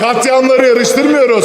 Katliamları yarıştırmıyoruz.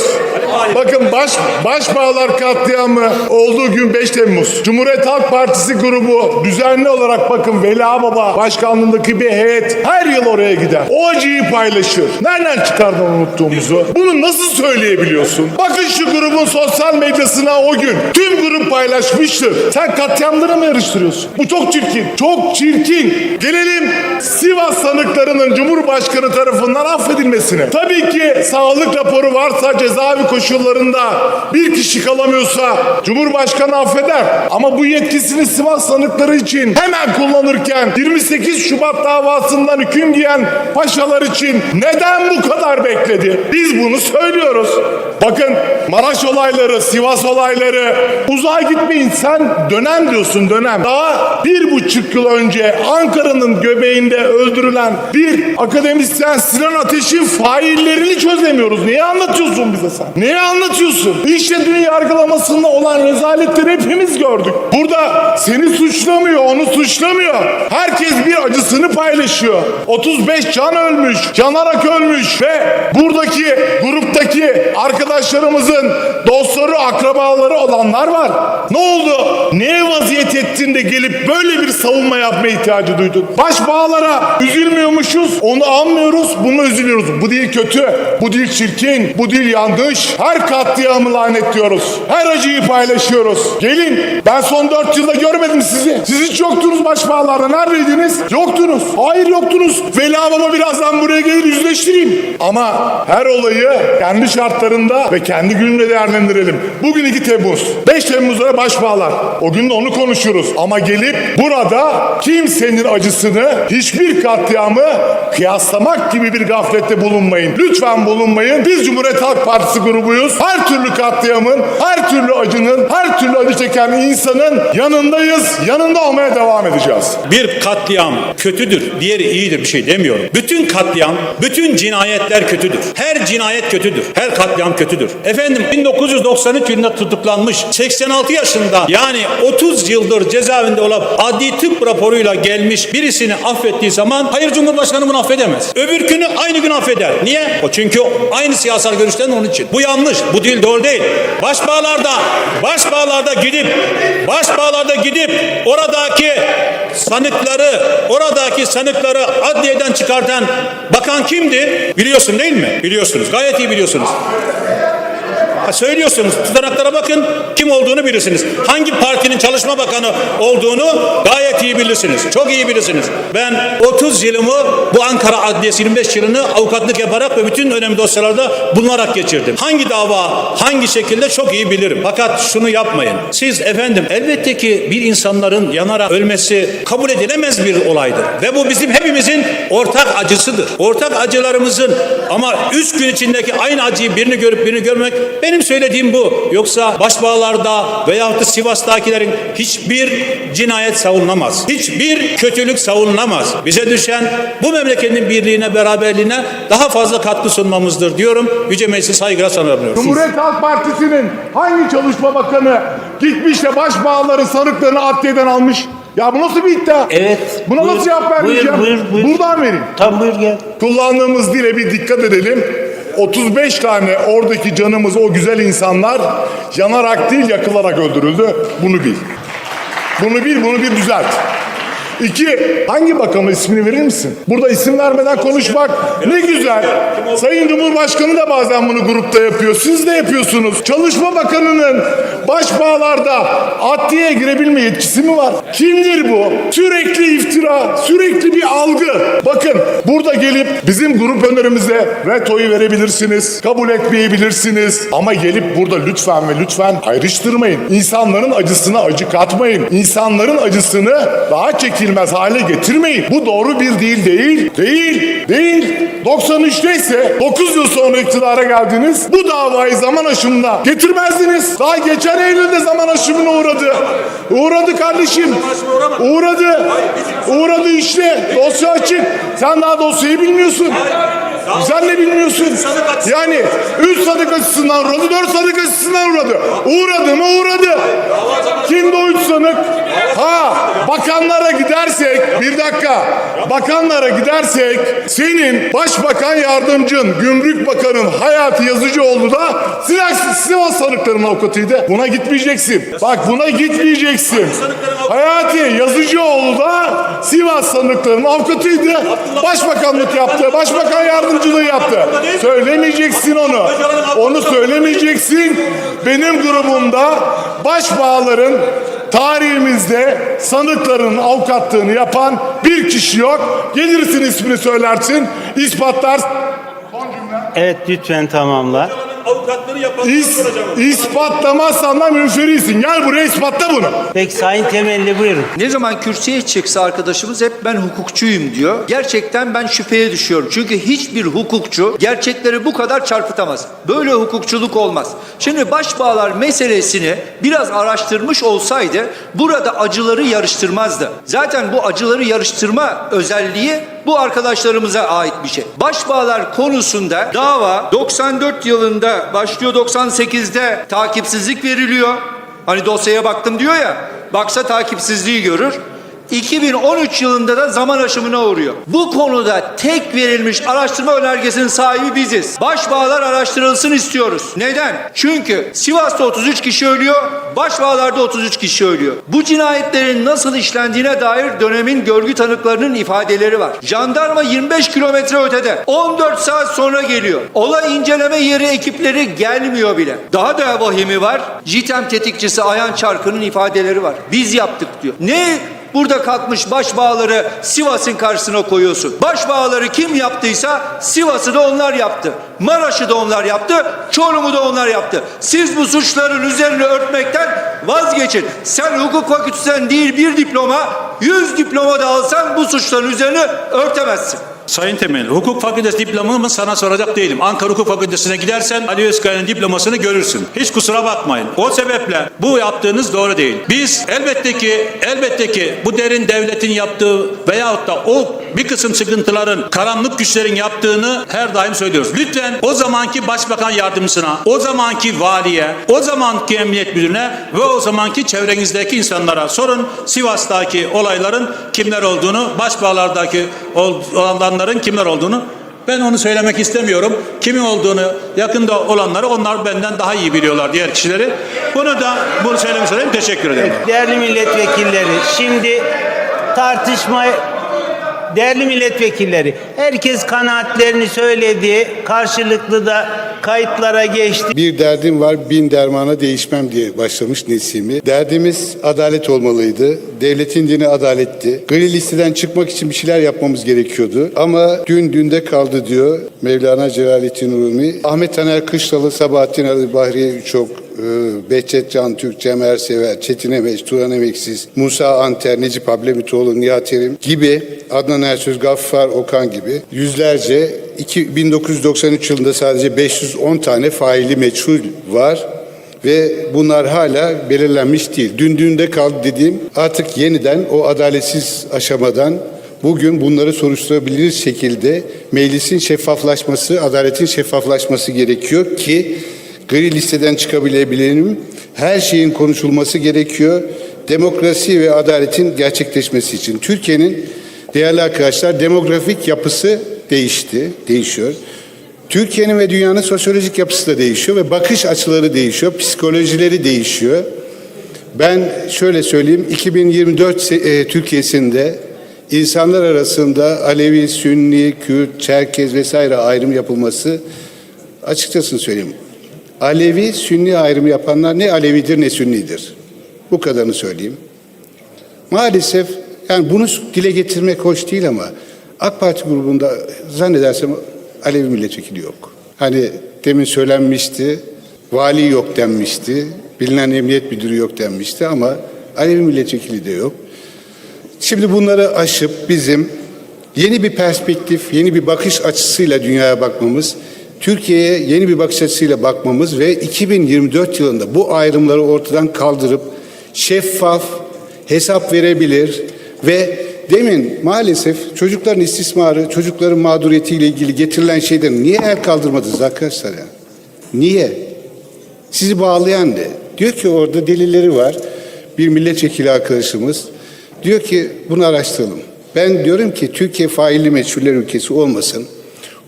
Bakın baş başbağlar katliamı olduğu gün 5 Temmuz. Cumhuriyet Halk Partisi grubu düzenli olarak bakın Veli Ağbaba başkanlığındaki bir heyet her yıl oraya gider. O acıyı paylaşır. Nereden çıkardın unuttuğumuzu? Bunu nasıl söyleyebiliyorsun? Bakın şu grubun sosyal medyasına o gün tüm grup paylaşmıştır. Sen katliamları mı yarıştırıyorsun? Bu çok çirkin. Çok çirkin. Gelelim Sivas sanıklarının Cumhurbaşkanı tarafından affedilmesine. Tabii ki sağlık raporu varsa cezaevi koşullarında bir kişi kalamıyorsa Cumhurbaşkanı affeder. Ama bu yetkisini Sivas sanıkları için hemen kullanırken 28 Şubat davasından hüküm giyen paşalar için neden bu kadar bekledi? Biz bunu söylüyoruz. Bakın Maraş olayları, Sivas olayları uzağa gitmeyin sen dönem diyorsun dönem. Daha bir buçuk yıl önce Ankara'nın göbeğinde öldürülen bir akademisyen Sinan Ateş'in faillerini çözemiyoruz. Neyi anlatıyorsun bize sen? Neyi anlatıyorsun? İşte dün yargılamasında olan rezaletleri hepimiz gördük. Burada seni suçlamıyor, onu suçlamıyor. Herkes bir acısını paylaşıyor. 35 can ölmüş, canarak ölmüş ve buradaki gruptaki arkadaşlarımızın dostları, akrabaları olanlar var. Ne oldu? Neye vaziyet ettin de gelip böyle bir savunma yapma ihtiyacı duydun? Başbağlara üzülmüyormuşuz, onu anmıyoruz, bunu üzülüyoruz. Bu değil kötü, bu değil çirkin, bu değil yanlış. Her katliamı lanetliyoruz. Her acıyı paylaşıyoruz. Gelin, ben son dört yılda görmedim sizi. Siz hiç yoktunuz başbağlarda. Neredeydiniz? Yoktunuz. Hayır yoktunuz. Veli Baba birazdan buraya gelir yüzleştireyim. Ama her olayı kendi şartlarında ve kendi gününde değerlendirelim. Bugün 2 Temmuz. 5 Temmuz'a başbağlar. O gün de onu konuşuruz. Ama gelip burada kimsenin acısını hiçbir katliamı kıyaslamak gibi bir gaflette bulunmayın. Lütfen bulunmayın. Biz Cumhuriyet Halk Partisi grubuyuz. Her türlü katliamın, her türlü acının, her türlü acı çeken insanın yanındayız. Yanında olmaya devam edeceğiz. Bir katliam kötüdür, diğeri iyidir bir şey demiyorum. Bütün katliam, bütün cinayetler kötüdür. Her cinayet kötüdür. Her katliam kötüdür. Efendim 1993 yılında tutuklanmış 86 yaşında yani 30 yıldır cezaevinde olan adli tıp raporuyla gelmiş birisini affettiği zaman hayır Cumhurbaşkanı bunu affedemez. Öbürkünü aynı gün affeder. Niye? O çünkü aynı siyasal görüşten onun için. Bu yanlış. Bu değil doğru değil. Başbağlarda başbağlarda gidip başbağlarda gidip oradaki sanıkları oradaki sanıkları adliyeden çıkartan bakan kimdi? Biliyorsun değil mi? Biliyorsunuz. Gayet iyi biliyorsunuz. Söylüyorsunuz. Tutanaklara bakın. Kim olduğunu bilirsiniz. Hangi partinin çalışma bakanı olduğunu gayet iyi bilirsiniz. Çok iyi bilirsiniz. Ben 30 yılımı bu Ankara Adliyesi 25 yılını avukatlık yaparak ve bütün önemli dosyalarda bulunarak geçirdim. Hangi dava, hangi şekilde çok iyi bilirim. Fakat şunu yapmayın. Siz efendim elbette ki bir insanların yanarak ölmesi kabul edilemez bir olaydır. Ve bu bizim hepimizin ortak acısıdır. Ortak acılarımızın ama üç gün içindeki aynı acıyı birini görüp birini görmek benim söylediğim bu. Yoksa başbağlarda veyahut da Sivas'takilerin hiçbir cinayet savunamaz. Hiçbir kötülük savunamaz. Bize düşen bu memleketin birliğine, beraberliğine daha fazla katkı sunmamızdır diyorum. Yüce Meclisi saygıyla sanırım. Cumhuriyet Halk Partisi'nin hangi çalışma bakanı gitmiş de başbağların sanıklarını adliyeden almış? Ya bu nasıl bir iddia? Evet. Buna Buyur, nasıl cevap vermeyeceğim? buyur, buyur, buyur. Buradan vereyim. Tam buyur gel. Kullandığımız dile bir dikkat edelim. 35 tane oradaki canımız o güzel insanlar yanarak değil yakılarak öldürüldü. Bunu bil. Bunu bil, bunu bir düzelt. İki, hangi bakanın ismini verir misin? Burada isim vermeden konuşmak ne güzel. Sayın Cumhurbaşkanı da bazen bunu grupta yapıyor. Siz de yapıyorsunuz. Çalışma Bakanı'nın başbağlarda adliyeye girebilme yetkisi mi var? Kimdir bu? Sürekli iftira, sürekli bir algı. Bakın burada gelip bizim grup önerimize vetoyu verebilirsiniz. Kabul etmeyebilirsiniz. Ama gelip burada lütfen ve lütfen ayrıştırmayın. İnsanların acısına acı katmayın. İnsanların acısını daha çekilmez hale getirmeyin. Bu doğru bir değil değil. Değil. Değil. 93'te ise 9 yıl sonra iktidara geldiniz. Bu davayı zaman aşımına getirmezdiniz. Daha geçen Eylül'de zaman aşımına uğradı. Uğradı kardeşim. Uğradı. Uğradı işte. Dosya açık. Sen daha dosyayı bilmiyorsun. Sen ne bilmiyorsun? Yani 3 sanık açısından uğradı, 4 sanık açısından uğradı. Uğradı mı uğradı. Kimdi o 3 sanık? Ha bakanlara gidersek bir dakika bakanlara gidersek senin başbakan yardımcın Gümrük Bakanın Hayati Yazıcıoğlu da Sivas, Sivas sanıklarının avukatıydı. Buna gitmeyeceksin. Bak buna gitmeyeceksin. Hayati Yazıcıoğlu da Sivas sanıklarının avukatıydı. Başbakanlık yaptı. Başbakan yardımcılığı yaptı. Söylemeyeceksin onu. Onu söylemeyeceksin. Benim grubumda başbağların tarihimizde sanıkların avukatlığını yapan bir kişi yok. Gelirsin ismini söylersin, ispatlarsın. Evet lütfen tamamla. Avukatları yapan İs, ispatlamazsan da münferisin. Gel buraya ispatla bunu. Peki Sayın Temelli buyurun. Ne zaman kürsüye çıksa arkadaşımız hep ben hukukçuyum diyor. Gerçekten ben şüpheye düşüyorum. Çünkü hiçbir hukukçu gerçekleri bu kadar çarpıtamaz. Böyle hukukçuluk olmaz. Şimdi başbağlar meselesini biraz araştırmış olsaydı burada acıları yarıştırmazdı. Zaten bu acıları yarıştırma özelliği bu arkadaşlarımıza ait bir şey. Başbağlar konusunda dava 94 yılında başlıyor 98'de takipsizlik veriliyor. Hani dosyaya baktım diyor ya. Baksa takipsizliği görür. 2013 yılında da zaman aşımına uğruyor. Bu konuda tek verilmiş araştırma önergesinin sahibi biziz. Başbağlar araştırılsın istiyoruz. Neden? Çünkü Sivas'ta 33 kişi ölüyor, Başbağlar'da 33 kişi ölüyor. Bu cinayetlerin nasıl işlendiğine dair dönemin görgü tanıklarının ifadeleri var. Jandarma 25 kilometre ötede. 14 saat sonra geliyor. Olay inceleme yeri ekipleri gelmiyor bile. Daha da vahimi var. JITEM tetikçisi Ayhan Çarkı'nın ifadeleri var. Biz yaptık diyor. Ne Burada kalkmış başbağları Sivas'ın karşısına koyuyorsun. Başbağları kim yaptıysa Sivas'ı da onlar yaptı. Maraş'ı da onlar yaptı. Çorum'u da onlar yaptı. Siz bu suçların üzerine örtmekten vazgeçin. Sen hukuk fakültesinden değil bir diploma, yüz diploma da alsan bu suçların üzerine örtemezsin. Sayın Temel, hukuk fakültesi diplomamı sana soracak değilim. Ankara Hukuk Fakültesi'ne gidersen Ali Özkaya'nın diplomasını görürsün. Hiç kusura bakmayın. O sebeple bu yaptığınız doğru değil. Biz elbette ki elbette ki bu derin devletin yaptığı veyahut da o bir kısım sıkıntıların karanlık güçlerin yaptığını her daim söylüyoruz. Lütfen o zamanki başbakan yardımcısına, o zamanki valiye, o zamanki emniyet müdürüne ve o zamanki çevrenizdeki insanlara sorun. Sivas'taki olayların kimler olduğunu, başbağlardaki ol- olanların kimler olduğunu ben onu söylemek istemiyorum. Kimin olduğunu yakında olanları onlar benden daha iyi biliyorlar diğer kişileri. Bunu da bunu söylemiş olayım. Teşekkür ederim. Değerli milletvekilleri şimdi tartışma Değerli milletvekilleri, herkes kanaatlerini söyledi, karşılıklı da kayıtlara geçti. Bir derdim var bin dermana değişmem diye başlamış Nesimi. Derdimiz adalet olmalıydı. Devletin dini adaletti. Gri listeden çıkmak için bir şeyler yapmamız gerekiyordu. Ama dün dünde kaldı diyor Mevlana Celaleddin Rumi. Ahmet Taner Kışlalı, Sabahattin Ali Bahriye Üçok, e, Behçet Can Türk, Cem Ersever, Çetin Emeç, Turan Emeksiz, Musa Anter, Necip Ablemitoğlu, Nihat Erim gibi, Adnan Ersöz, Gaffar Okan gibi yüzlerce iki- 1993 yılında sadece 510 tane faili meçhul var ve bunlar hala belirlenmiş değil. Dün dünde kaldı dediğim artık yeniden o adaletsiz aşamadan bugün bunları soruşturabilir şekilde meclisin şeffaflaşması, adaletin şeffaflaşması gerekiyor ki gri listeden çıkabilebilirim. Her şeyin konuşulması gerekiyor. Demokrasi ve adaletin gerçekleşmesi için. Türkiye'nin değerli arkadaşlar demografik yapısı değişti, değişiyor. Türkiye'nin ve dünyanın sosyolojik yapısı da değişiyor ve bakış açıları değişiyor, psikolojileri değişiyor. Ben şöyle söyleyeyim, 2024 se- e, Türkiye'sinde insanlar arasında Alevi, Sünni, Kürt, Çerkez vesaire ayrım yapılması açıkçası söyleyeyim. Alevi, Sünni ayrımı yapanlar ne Alevidir ne Sünnidir. Bu kadarını söyleyeyim. Maalesef yani bunu dile getirmek hoş değil ama AK Parti grubunda zannedersem Alevi milletvekili yok. Hani demin söylenmişti, vali yok denmişti, bilinen emniyet müdürü yok denmişti ama Alevi milletvekili de yok. Şimdi bunları aşıp bizim yeni bir perspektif, yeni bir bakış açısıyla dünyaya bakmamız, Türkiye'ye yeni bir bakış açısıyla bakmamız ve 2024 yılında bu ayrımları ortadan kaldırıp şeffaf, hesap verebilir ve demin maalesef çocukların istismarı, çocukların mağduriyetiyle ilgili getirilen şeyden niye el kaldırmadınız arkadaşlar ya? Niye? Sizi bağlayan ne? Diyor ki orada delilleri var. bir milletvekili arkadaşımız diyor ki bunu araştıralım. Ben diyorum ki Türkiye failli meçhuller ülkesi olmasın.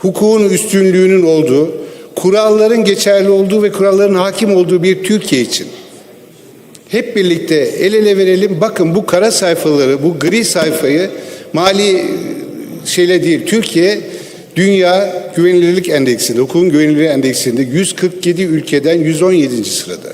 Hukukun üstünlüğünün olduğu, kuralların geçerli olduğu ve kuralların hakim olduğu bir Türkiye için hep birlikte el ele verelim. Bakın bu kara sayfaları, bu gri sayfayı mali şeyle değil. Türkiye Dünya Güvenilirlik Endeksinde, hukukun güvenilirliği endeksinde 147 ülkeden 117. sırada.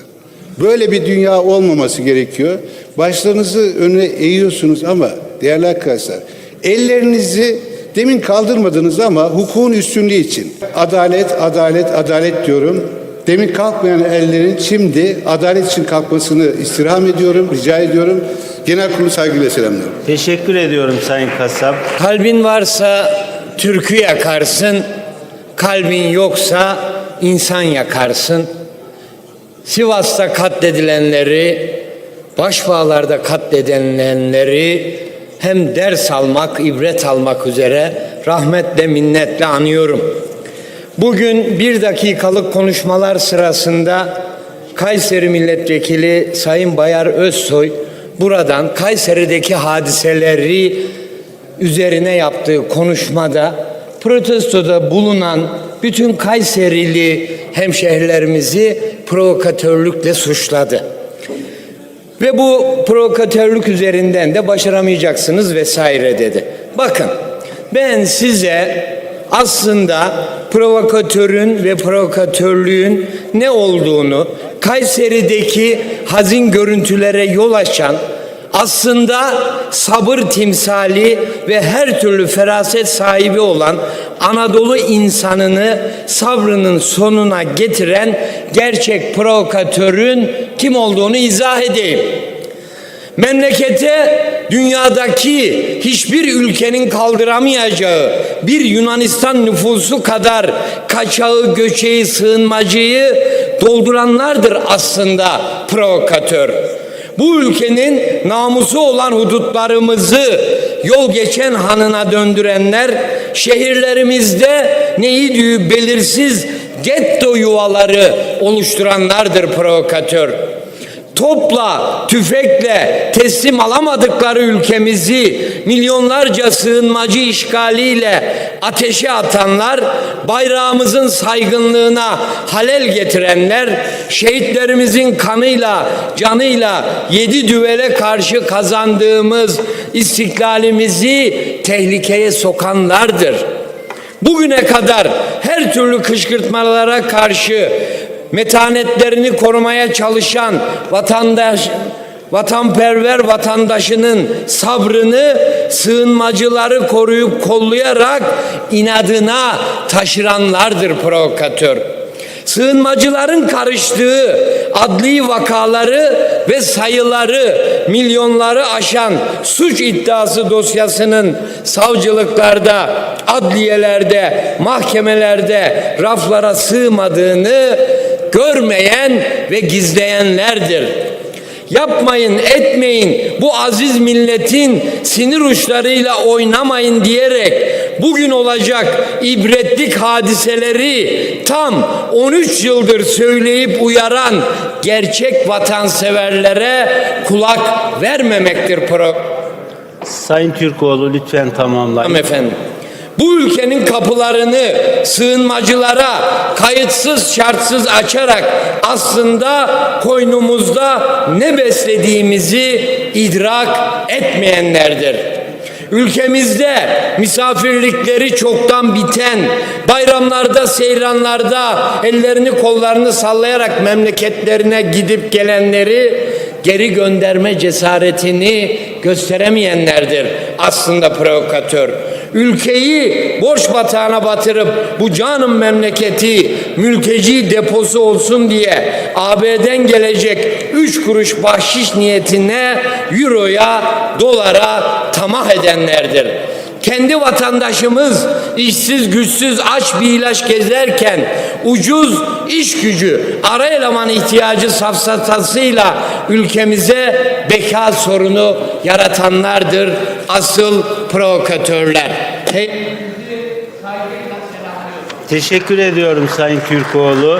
Böyle bir dünya olmaması gerekiyor. Başlarınızı önüne eğiyorsunuz ama değerli arkadaşlar ellerinizi demin kaldırmadınız ama hukukun üstünlüğü için adalet, adalet, adalet diyorum. Demin kalkmayan ellerin şimdi adalet için kalkmasını istirham ediyorum, rica ediyorum. Genel kurulu saygıyla selamlıyorum. Teşekkür ediyorum Sayın Kasap. Kalbin varsa türkü yakarsın, kalbin yoksa insan yakarsın. Sivas'ta katledilenleri, Başbağlar'da katledilenleri hem ders almak, ibret almak üzere rahmetle minnetle anıyorum. Bugün bir dakikalık konuşmalar sırasında Kayseri Milletvekili Sayın Bayar Özsoy buradan Kayseri'deki hadiseleri üzerine yaptığı konuşmada protestoda bulunan bütün Kayserili hemşehrilerimizi provokatörlükle suçladı. Ve bu provokatörlük üzerinden de başaramayacaksınız vesaire dedi. Bakın ben size aslında provokatörün ve provokatörlüğün ne olduğunu Kayseri'deki hazin görüntülere yol açan aslında sabır timsali ve her türlü feraset sahibi olan Anadolu insanını sabrının sonuna getiren gerçek provokatörün kim olduğunu izah edeyim. Memlekete dünyadaki hiçbir ülkenin kaldıramayacağı bir Yunanistan nüfusu kadar kaçağı, göçeği, sığınmacıyı dolduranlardır aslında provokatör. Bu ülkenin namusu olan hudutlarımızı yol geçen hanına döndürenler şehirlerimizde neydi belirsiz getto yuvaları oluşturanlardır provokatör topla, tüfekle teslim alamadıkları ülkemizi milyonlarca sığınmacı işgaliyle ateşe atanlar, bayrağımızın saygınlığına halel getirenler, şehitlerimizin kanıyla, canıyla yedi düvele karşı kazandığımız istiklalimizi tehlikeye sokanlardır. Bugüne kadar her türlü kışkırtmalara karşı metanetlerini korumaya çalışan vatandaş vatanperver vatandaşının sabrını sığınmacıları koruyup kollayarak inadına taşıranlardır provokatör. Sığınmacıların karıştığı adli vakaları ve sayıları milyonları aşan suç iddiası dosyasının savcılıklarda, adliyelerde, mahkemelerde raflara sığmadığını görmeyen ve gizleyenlerdir. Yapmayın, etmeyin, bu aziz milletin sinir uçlarıyla oynamayın diyerek bugün olacak ibretlik hadiseleri tam 13 yıldır söyleyip uyaran gerçek vatanseverlere kulak vermemektir Sayın Türkoğlu lütfen tamamlayın. efendim. Bu ülkenin kapılarını sığınmacılara kayıtsız şartsız açarak aslında koynumuzda ne beslediğimizi idrak etmeyenlerdir. Ülkemizde misafirlikleri çoktan biten, bayramlarda, seyranlarda ellerini kollarını sallayarak memleketlerine gidip gelenleri geri gönderme cesaretini gösteremeyenlerdir aslında provokatör. Ülkeyi borç batağına batırıp bu canım memleketi mülteci deposu olsun diye AB'den gelecek 3 kuruş bahşiş niyetine euroya, dolara tamah edenlerdir kendi vatandaşımız işsiz güçsüz aç bir ilaç gezerken ucuz iş gücü ara eleman ihtiyacı safsatasıyla ülkemize beka sorunu yaratanlardır asıl provokatörler. Teşekkür ediyorum Sayın Türkoğlu.